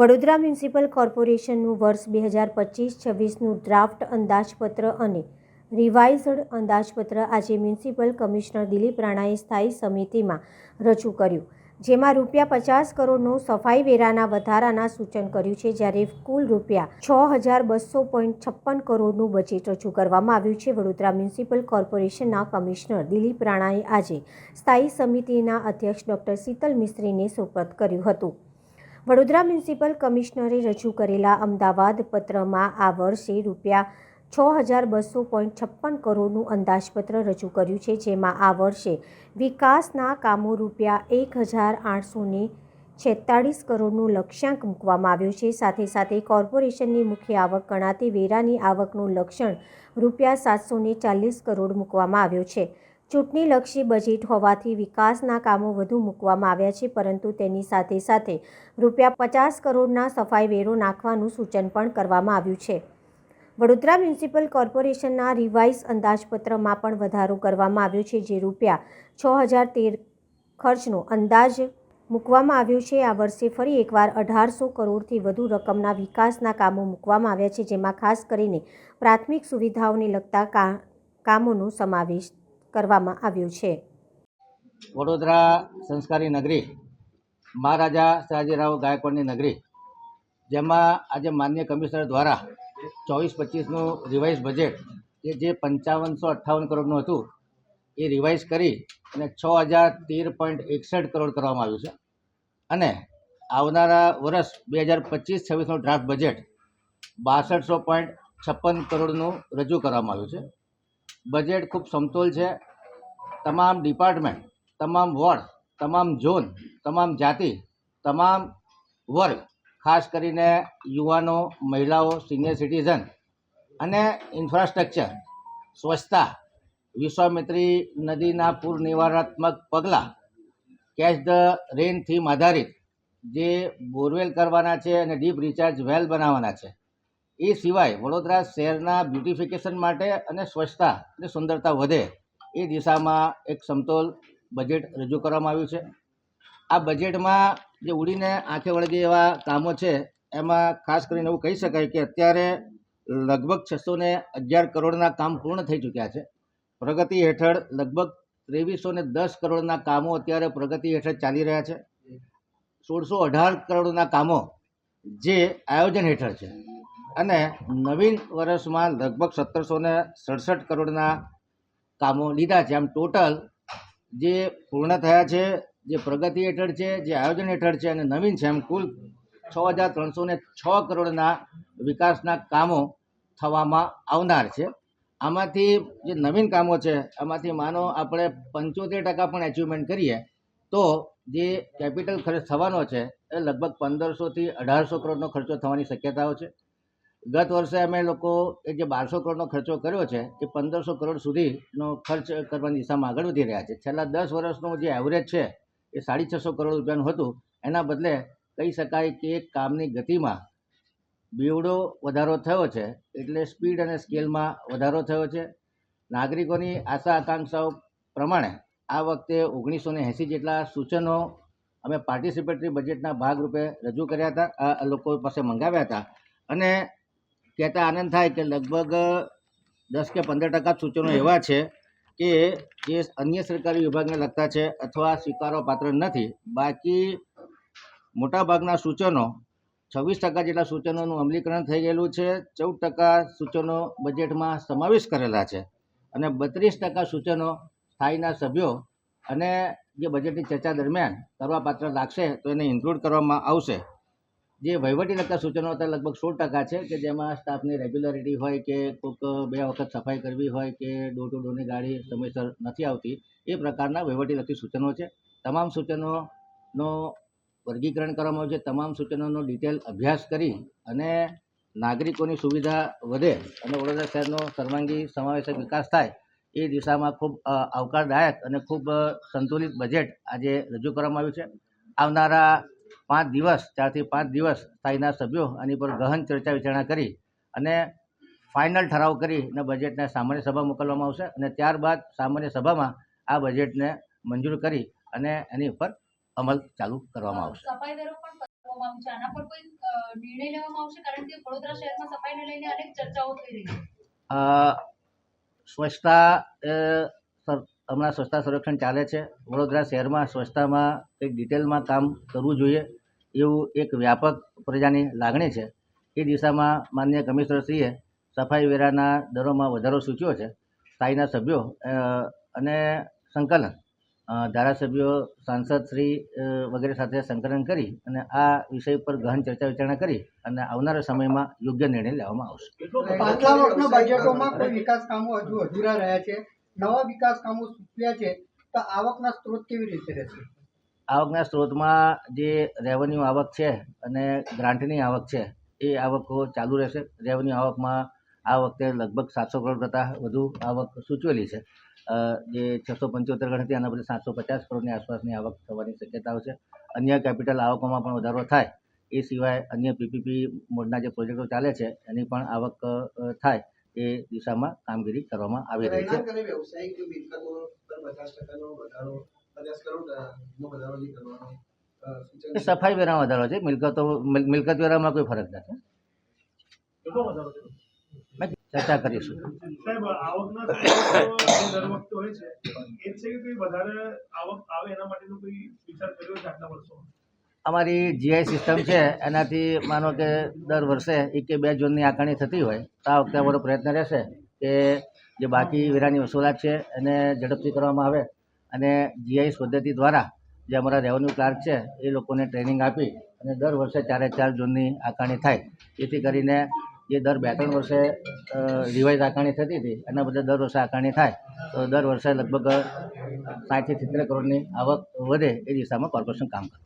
Vadodara municipal કોર્પોરેશનનું વર્ષ બે હજાર પચીસ છવ્વીસનું ડ્રાફ્ટ અંદાજપત્ર અને રિવાઇઝડ અંદાજપત્ર આજે મ્યુનિસિપલ કમિશનર દિલીપ રાણાએ સ્થાયી સમિતિમાં રજૂ કર્યું, જેમાં રૂપિયા પચાસ કરોડનું સફાઈ વેરાના વધારાના સૂચન કર્યું છે, જ્યારે કુલ રૂપિયા છ હજાર બસો પોઈન્ટ છપ્પન કરોડનું બજેટ રજૂ કરવામાં આવ્યું છે. વડોદરા મ્યુનિસિપલ કોર્પોરેશનના કમિશનર દિલીપ રાણાએ આજે સ્થાયી સમિતિના અધ્યક્ષ ડોક્ટર શીતલ મિસ્ત્રીને સુપ્રત કર્યું હતું. વડોદરા મ્યુનિસિપલ કમિશનરે રજૂ કરેલા અમદાવાદ પત્રમાં આ વર્ષે રૂપિયા છ હજાર બસો પોઈન્ટ છપ્પન કરોડનું અંદાજપત્ર રજૂ કર્યું છે, જેમાં આ વર્ષે વિકાસના કામો રૂપિયા એક હજાર આઠસો ને છેતાળીસ કરોડનું લક્ષ્યાંક મૂકવામાં આવ્યું છે. સાથે સાથે કોર્પોરેશનની મુખ્ય આવક ગણાતી વેરાની આવકનું લક્ષણ રૂપિયા સાતસો ને ચાલીસ કરોડ મૂકવામાં આવ્યો છે. ચૂંટણીલક્ષી બજેટ હોવાથી વિકાસના કામો વધુ મૂકવામાં આવ્યા છે, પરંતુ તેની સાથે સાથે રૂપિયા પચાસ કરોડના સફાઈ વેરો નાખવાનું સૂચન પણ કરવામાં આવ્યું છે. વડોદરા મ્યુનિસિપલ કોર્પોરેશનના રિવાઇઝ અંદાજપત્રમાં પણ વધારો કરવામાં આવ્યો છે, જે રૂપિયા છ હજાર તેર ખર્ચનો અંદાજ મૂકવામાં આવ્યો છે. આ વર્ષે ફરી એકવાર અઢારસો કરોડથી વધુ રકમના વિકાસના કામો મૂકવામાં આવ્યા છે, જેમાં ખાસ કરીને પ્રાથમિક સુવિધાઓને લગતા કા કામોનો સમાવેશ કરવામાં આવ્યું છે. વડોદરા સંસ્કારી નગરી, મહારાજા સયાજીરાવ ગાયકવાડની નગરી, જેમાં આજે માન્ય કમિશનર દ્વારા ચોવીસ પચીસનું રિવાઇઝ બજેટ કે જે પંચાવનસો અઠ્ઠાવન કરોડનું હતું, એ રિવાઇઝ કરી અને છ હજાર તેર પોઈન્ટ એકસઠ કરોડ કરવામાં આવ્યું છે. અને આવનારા વર્ષ બે હજાર પચીસ છવ્વીસનું ડ્રાફ્ટ બજેટ બાસઠસો પોઈન્ટ છપ્પન કરોડનું રજૂ કરવામાં આવ્યું છે. બજેટ ખૂબ સમતોલ છે. તમામ ડિપાર્ટમેન્ટ, તમામ વોર્ડ, તમામ ઝોન, તમામ જાતિ, તમામ વર્ગ, ખાસ કરીને યુવાનો, મહિલાઓ, સિનિયર સિટીઝન અને ઇન્ફ્રાસ્ટ્રક્ચર, સ્વચ્છતા, વિશ્વામિત્રી નદીના પૂર નિવારણાત્મક પગલાં, કેચ ધ રેન થીમ આધારિત, જે બોરવેલ કરવાના છે અને ડીપ રિચાર્જ વેલ બનાવવાના છે. એ સિવાય વડોદરા શહેરના બ્યુટિફિકેશન માટે અને સ્વચ્છતા અને સુંદરતા વધે એ દિશામાં એક સમતોલ બજેટ રજૂ કરવામાં આવ્યું છે. આ બજેટમાં જે ઉડીને આંખે વળગે એવા કામો છે, એમાં ખાસ કરીને એવું કહી શકાય કે અત્યારે લગભગ છસો ને અગિયાર કરોડના કામ પૂર્ણ થઈ ચૂક્યા છે. પ્રગતિ હેઠળ લગભગ ત્રેવીસો ને દસ કરોડના કામો અત્યારે પ્રગતિ હેઠળ ચાલી રહ્યા છે. સોળસો અઢાર કરોડના કામો જે આયોજન હેઠળ છે. અને નવીન વર્ષમાં લગભગ સત્તરસો ને સડસઠ કરોડના કામો લીધા છે. આમ ટોટલ જે પૂર્ણ થયા છે, જે પ્રગતિ હેઠળ છે, જે આયોજન હેઠળ છે અને નવીન છે એમ કુલ છ હજાર ત્રણસો ને છ કરોડના વિકાસના કામો થવામાં આવનાર છે. આમાંથી જે નવીન કામો છે, આમાંથી માનો આપણે પંચોતેર ટકા પણ એચિવમેન્ટ કરીએ, તો જે કેપિટલ ખર્ચ થવાનો છે, એ લગભગ પંદરસોથી અઢારસો કરોડનો ખર્ચો થવાની શક્યતાઓ છે. ગત વર્ષે અમે લોકો એ જે બારસો કરોડનો ખર્ચો કર્યો છે, એ પંદરસો કરોડ સુધીનો ખર્ચ કરવાની દિશામાં આગળ વધી રહ્યા છે. છેલ્લા દસ વર્ષનો જે એવરેજ છે, એ સાડી છસો કરોડ રૂપિયાનું હતું. એના બદલે કહી શકાય કે કામની ગતિમાં બેવડો વધારો થયો છે, એટલે સ્પીડ અને સ્કેલમાં વધારો થયો છે. નાગરિકોની આશા આકાંક્ષાઓ પ્રમાણે આ વખતે ઓગણીસો ને એંસી જેટલા સૂચનો અમે પાર્ટિસિપેટરી બજેટના ભાગરૂપે રજૂ કર્યા હતા લોકો પાસે મંગાવ્યા હતા. અને કહેતા આનંદ થાય કે લગભગ દસ કે પંદર ટકા સૂચનો એવા છે કે જે અન્ય સરકારી વિભાગને લગતા છે અથવા સ્વીકારવા પાત્ર નથી. બાકી મોટાભાગના સૂચનો છવ્વીસ ટકા જેટલા સૂચનોનું અમલીકરણ થઈ ગયેલું છે, ચૌદ ટકા સૂચનો બજેટમાં સમાવેશ કરેલા છે અને બત્રીસ ટકા સૂચનો સ્થાયીના સભ્યો અને જે બજેટની ચર્ચા દરમિયાન કરવાપાત્ર લાગશે તો એને ઇન્ક્લુડ કરવામાં આવશે. જે વહીવટી લગતા સૂચનો હતા, લગભગ સોળ ટકા છે કે જેમાં સ્ટાફની રેગ્યુલરિટી હોય કે કોઈક બે વખત સફાઈ કરવી હોય કે ડોર ટુ ડોરની ગાડી સમયસર નથી આવતી, એ પ્રકારના વહીવટી લગતી સૂચનો છે. તમામ સૂચનોનો વર્ગીકરણ કરવામાં આવ્યું છે. તમામ સૂચનોનો ડિટેલ અભ્યાસ કરી અને નાગરિકોની સુવિધા વધે અને વડોદરા શહેરનો સર્વાંગી સમાવેશક વિકાસ થાય, એ દિશામાં ખૂબ આવકારદાયક અને ખૂબ સંતુલિત બજેટ આજે રજૂ કરવામાં આવ્યું છે. આવનારા પાંચ દિવસ ચારથી પાંચ દિવસ સ્થાયીના સભ્યો આની પર ગહન ચર્ચા વિચારણા કરી અને ફાઇનલ ઠરાવ કરી અને બજેટને સામાન્ય સભા મોકલવામાં આવશે અને ત્યારબાદ સામાન્ય સભામાં આ બજેટને મંજૂર કરી અને એની ઉપર અમલ ચાલુ કરવામાં આવશે. આપવામાં આવ્યું આના પર કોઈ નિર્ણય લેવામાં આવશે? કારણ કે વડોદરા શહેરમાં સફાઈને લઈને અનેક ચર્ચાઓ થઈ રહી છે. સ્વચ્છતા હમણાં સ્વચ્છતા સંરક્ષણ ચાલે છે. વડોદરા શહેરમાં સ્વચ્છતામાં એક ડિટેલમાં કામ કરવું જોઈએ. એવું એક વ્યાપક પ્રજાની લાગણી છે. એ દિશામાં માનનીય કમિશનરશ્રીએ સફાઈ વેરાના દરોમાં વધારો સૂચ્યો છે. સ્થાયીના સભ્યો અને સંકલન ધારાસભ્યો સાંસદશ્રી વગેરે સાથે સંકલન કરી અને આ વિષય પર ગહન ચર્ચા વિચારણા કરી અને આવનારા સમયમાં યોગ્ય નિર્ણય લેવામાં આવશે. વિકાસ કામો હજુ અધૂરા રહ્યા છે? નવા વિકાસ કામો સૂચવ્યા છે? તો આવકના સ્ત્રોત કેવી રીતે રહેશે? આવકના સ્ત્રોતમાં જે રેવન્યુ આવક છે અને ગ્રાન્ટની આવક છે, એ આવકો ચાલુ રહેશે. રેવન્યુ આવકમાં આ વખતે લગભગ સાતસો કરોડ કરતાં વધુ આવક સૂચવેલી છે. જે છસો પંચોતેર કરોડ હતી, આના બદલે સાતસો પચાસ કરોડની આસપાસની આવક થવાની શક્યતાઓ છે. અન્ય કેપિટલ આવકોમાં પણ વધારો થાય, એ સિવાય અન્ય પીપીપી મોડના જે પ્રોજેક્ટો ચાલે છે, એની પણ આવક થાય, એ દિશામાં કામગીરી કરવામાં આવી રહી છે. સફાઈ વેરામાં વધારો છે? મિલકતો મિલ- મિલકત વેરામાં કોઈ ફરક નથી? ચર્ચા કરીશું સાહેબ આવકના દર વખતે હોય છે એ છે કે કોઈ વધારે આવક આવે એના માટેનો કોઈ વિચાર કર્યો છે આટલા વર્ષોમાં? અમારી જીઆઈ સિસ્ટમ છે એનાથી માનો કે દર વર્ષે એક કે બે જૂનની આકારણી થતી હોય તો આ વખતે અમારો પ્રયત્ન રહેશે કે જે બાકી વેરાની વસૂલાત છે એને ઝડપથી કરવામાં આવે. અને જીઆઈ પદ્ધતિ દ્વારા જે અમારા રેવન્યુ ક્લાર્ક છે, એ લોકોને ટ્રેનિંગ આપી અને દર વર્ષે ચારે ચાર ઝોનની આકારણી થાય. જેથી કરીને જે દર બે ત્રણ વર્ષે રિવાઇઝ આકારણી થતી હતી, એના બદલે દર વર્ષે આકારણી થાય. તો દર વર્ષે લગભગ સાઠથી સિત્તેર કરોડની આવક વધે એ દિશામાં કોર્પોરેશન કામ કરે.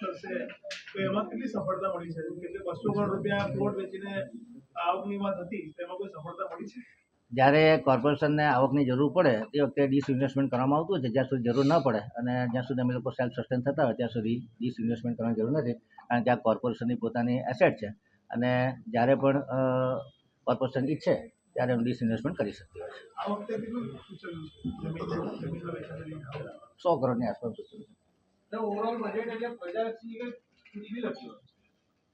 કરશે આવકની વાત હતી તેમાં કોઈ સફળતા મળી છે? જ્યારે કોર્પોરેશનને આવકની જરૂર પડે તે વખતે ડિસઇન્વેસ્ટમેન્ટ કરવામાં આવતું છે જ્યાં સુધી જરૂર ન પડે અને જ્યાં સુધી અમે લોકો સેલ્ફ સસ્ટેન થતા હોય ત્યાં સુધી ડિસઇન્વેસ્ટમેન્ટ કરવાની જરૂર નથી કારણ કે આ કોર્પોરેશનની પોતાની એસેટ છે. અને જ્યારે પણ કોર્પોરેશન ઈચ્છે ત્યારે એમ ડિસઇન્વેસ્ટમેન્ટ કરી આવેલા. સો કરોડની આસપાસ સૂચવ્યું.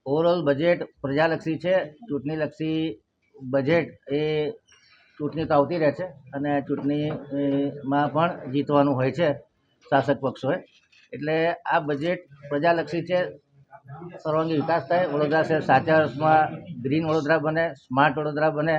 ઓવરઓલ બજેટ પ્રજાલક્ષી છે ચૂંટણીલક્ષી બજેટ એ ચૂંટણી તો આવતી રહે છે અને ચૂંટણીમાં પણ જીતવાનું હોય છે શાસક પક્ષોએ. એટલે આ બજેટ પ્રજાલક્ષી છે, સર્વાંગી વિકાસ થાય. વડોદરા શહેર સાચા અર્થમાં ગ્રીન વડોદરા બને સ્માર્ટ વડોદરા બને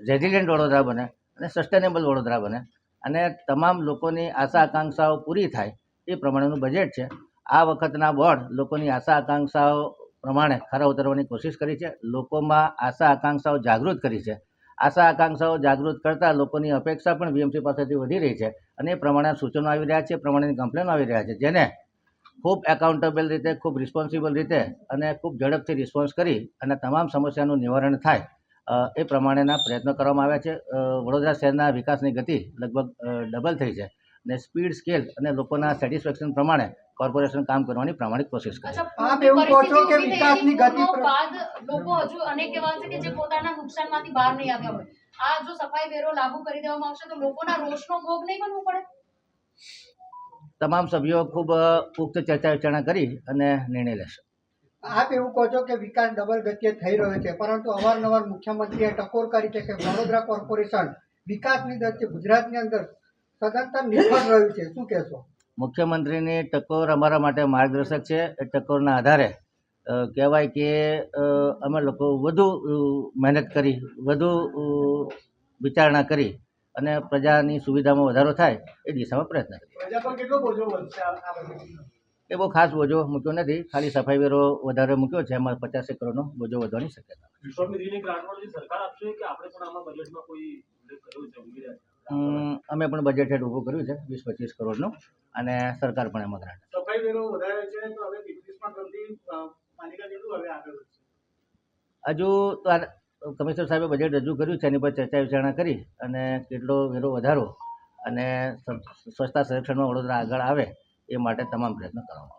રેઝિલિયન્ટ વડોદરા બને અને સસ્ટેનેબલ વડોદરા બને. અને તમામ લોકોની આશા આકાંક્ષાઓ પૂરી થાય એ પ્રમાણેનું બજેટ છે. આ વખતના બોર્ડ લોકોની આશા આકાંક્ષાઓ પ્રમાણે ખરા ઉતરવાની કોશિશ કરી છે. લોકોમાં આશા આકાંક્ષાઓ જાગૃત કરી છે. આશા આકાંક્ષાઓ જાગૃત કરતાં લોકોની અપેક્ષા પણ વીએમસી પાસેથી વધી રહી છે અને એ પ્રમાણે સૂચનો આવી રહ્યા છે પ્રમાણેની કમ્પ્લેનો આવી રહ્યા છે, જેને ખૂબ એકાઉન્ટેબલ રીતે, ખૂબ રિસ્પોન્સિબલ રીતે અને ખૂબ ઝડપથી રિસ્પોન્સ કરી અને તમામ સમસ્યાનું નિવારણ થાય એ પ્રમાણેના પ્રયત્નો કરવામાં આવ્યા છે. વડોદરા શહેરના વિકાસની ગતિ લગભગ ડબલ થઈ છે. અને સ્પીડ સ્કેલ અને લોકોના સેટિસ્ફેક્શન પ્રમાણે કોર્પોરેશન કામ કરવાની પ્રમાણિક કોશિશ કરે. આપ એવું કહો છો કે વિકાસની ગતિ પર- બાદ લોકો હજુ અનેક એવા છે કે જે પોતાના નુકસાનમાંથી બહાર નહીં આવ્યા હોય. આ જો સફાઈ વેરો લાગુ કરી દેવામાં આવશે તો લોકોના રોષનો ભોગ નહીં બનવું પડે? તમામ સભ્યો ખૂબ પુખ્ત ચર્ચા વિચારણા કરી અને નિર્ણય લેશે. આપ એવું કહો છો કે વિકાસ ડબલ ગતિએ થઈ રહ્યો છે પરંતુ અવારનવાર મુખ્યમંત્રીએ ટકોર કરી છે કે વડોદરા કોર્પોરેશન વિકાસની દ્રષ્ટિએ ગુજરાતની અંદર સદંતર નિષ્ફળ રહ્યું છે. શું કહેશો? મુખ્યમંત્રીની ટકોર અમારા માટે માર્ગદર્શક છે. એ ટકોરના આધારે કહેવાય કે અમે લોકો વધુ મહેનત કરી વધુ વિચારણા કરી અને પ્રજાની સુવિધામાં વધારો થાય એ દિશામાં પ્રયત્ન કરીએ? એ બહુ ખાસ બોજો મૂક્યો નથી. ખાલી સફાઈ વેરો વધારે મૂક્યો છે. એમાં પચાસ કરોડનો બોજો વધવાની શક્યતા અમ, પણ બજેટ હેડ ઊભું કર્યું છે વીસ પચીસ કરોડનું અને સરકાર પણ એમાં ગ્રાન્ટ હજુ કમિશનર સાહેબે બજેટ રજૂ કર્યું છે એની પર ચર્ચા વિચારણા કરી અને કેટલો વેરો વધારો અને સ્વચ્છતા સંરક્ષણમાં વડોદરા આગળ આવે એ માટે તમામ પ્રયત્નો કરવામાં